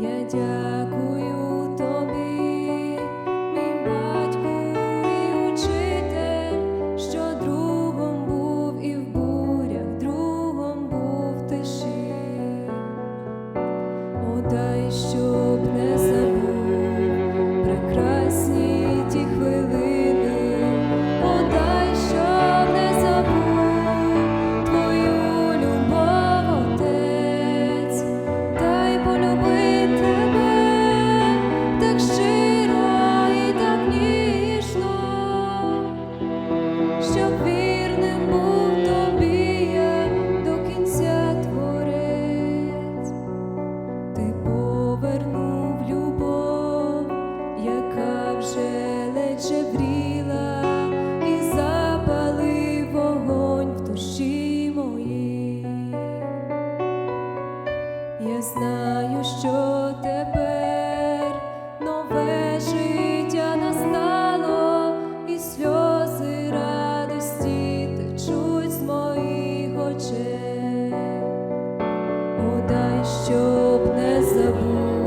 也叫 ти повернув любов, яка вже ледь і запалив вогонь в душі моїй. Я знаю, що тепер нове життя настало, і сльози радості течуть моїх очей. О, дай, щоб не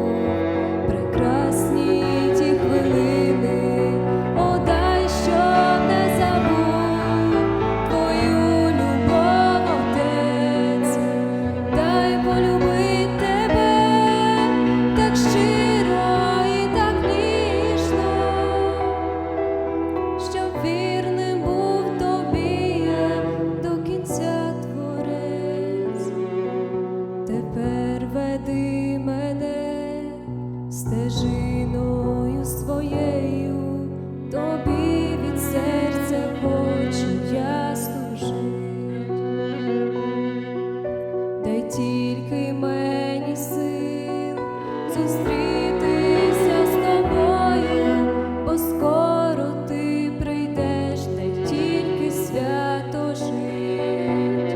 стежиною своєю, тобі від серця хочу я служить. Дай тільки мені сил зустрітися з тобою, бо скоро ти прийдеш, дай тільки свято жить.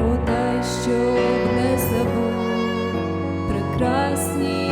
О, дай, щоб не забув прекрасні